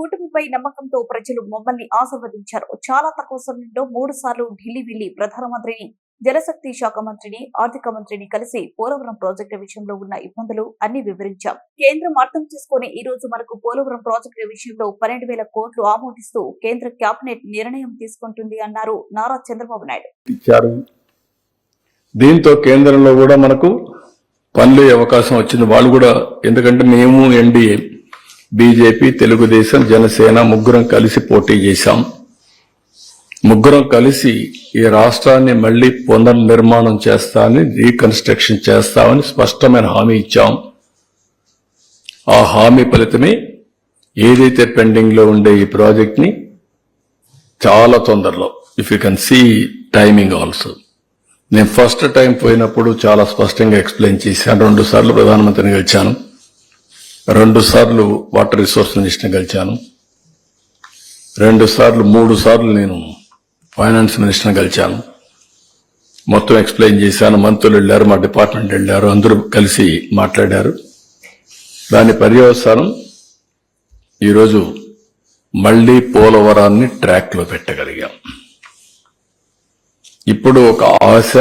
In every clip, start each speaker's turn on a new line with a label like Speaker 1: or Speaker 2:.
Speaker 1: కూటమిపై నమ్మకంతో ప్రజలు మమ్మల్ని ఆశీర్వదించారు. చాలా తక్కువ సమయంలో మూడు సార్లు ఢిల్లీ వెళ్ళి ప్రధానమంత్రిని జలశక్తి శాఖ మంత్రిని ఆర్థిక మంత్రిని కలిసి పోలవరం ప్రాజెక్టు విషయంలో ఉన్న ఇబ్బందులు అన్ని వివరించాం. కేంద్రం అర్థం చేసుకుని ఈ రోజు మనకు పోలవరం ప్రాజెక్టు విషయంలో పన్నెండు వేల కోట్లు ఆమోదిస్తూ కేంద్ర కేబినెట్ నిర్ణయం తీసుకుంటుంది అన్నారు నారా చంద్రబాబు నాయుడు.
Speaker 2: ఇచ్చారు. దీంతో కేంద్రంలో కూడా మనకు పనులు అవకాశం వచ్చింది. వాళ్ళు కూడా ఎందుకంటే మేము ఎన్డీఏ బీజేపీ తెలుగుదేశం జనసేన ముగ్గురం కలిసి పోటీ చేశాం. ముగ్గురం కలిసి ఈ రాష్ట్రాన్ని మళ్ళీ పునర్నిర్మాణం చేస్తామని రీకన్స్ట్రక్షన్ చేస్తామని స్పష్టమైన హామీ ఇచ్చాం. ఆ హామీ ఫలితమే ఏదైతే పెండింగ్లో ఉండే ఈ ప్రాజెక్ట్ని చాలా తొందరలో if you can see timing also నేను ఫస్ట్ టైం పోయినప్పుడు చాలా స్పష్టంగా ఎక్స్ప్లెయిన్ చేశాను. రెండు సార్లు ప్రధానమంత్రిని గెలిచాను రెండు సార్లు వాటర్ రిసోర్స్ మినిస్టర్ని కలిశాను రెండు సార్లు మూడు సార్లు నేను ఫైనాన్స్ మినిస్టర్ని కలిశాను మొత్తం ఎక్స్ప్లెయిన్ చేశాను. మంత్రులు వెళ్ళారు మా డిపార్ట్మెంట్ వెళ్ళారు అందరూ కలిసి మాట్లాడారు. దాని పర్యవసానం ఈరోజు మళ్ళీ పోలవరాన్ని ట్రాక్లో పెట్టగలిగాం. ఇప్పుడు ఒక ఆశ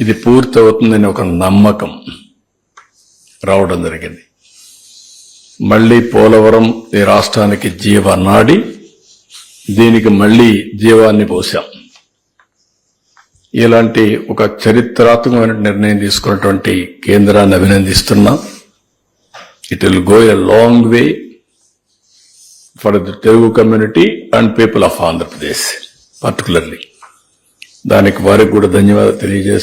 Speaker 2: ఇది పూర్తవుతుందని ఒక నమ్మకం. రావడం జరిగింది. మళ్ళీ పోలవరం ఈ రాష్ట్రానికి జీవ నాడి దీనికి మళ్ళీ జీవాన్ని పోశాం ఇలాంటి ఒక చరిత్రాత్మకమైన నిర్ణయం తీసుకున్నటువంటి కేంద్రాన్ని అభినందిస్తున్నా. It will go a long way for the Telugu community and people of Andhra Pradesh particularly దానికి వారికి కూడా ధన్యవాదాలు తెలియజేస్తూ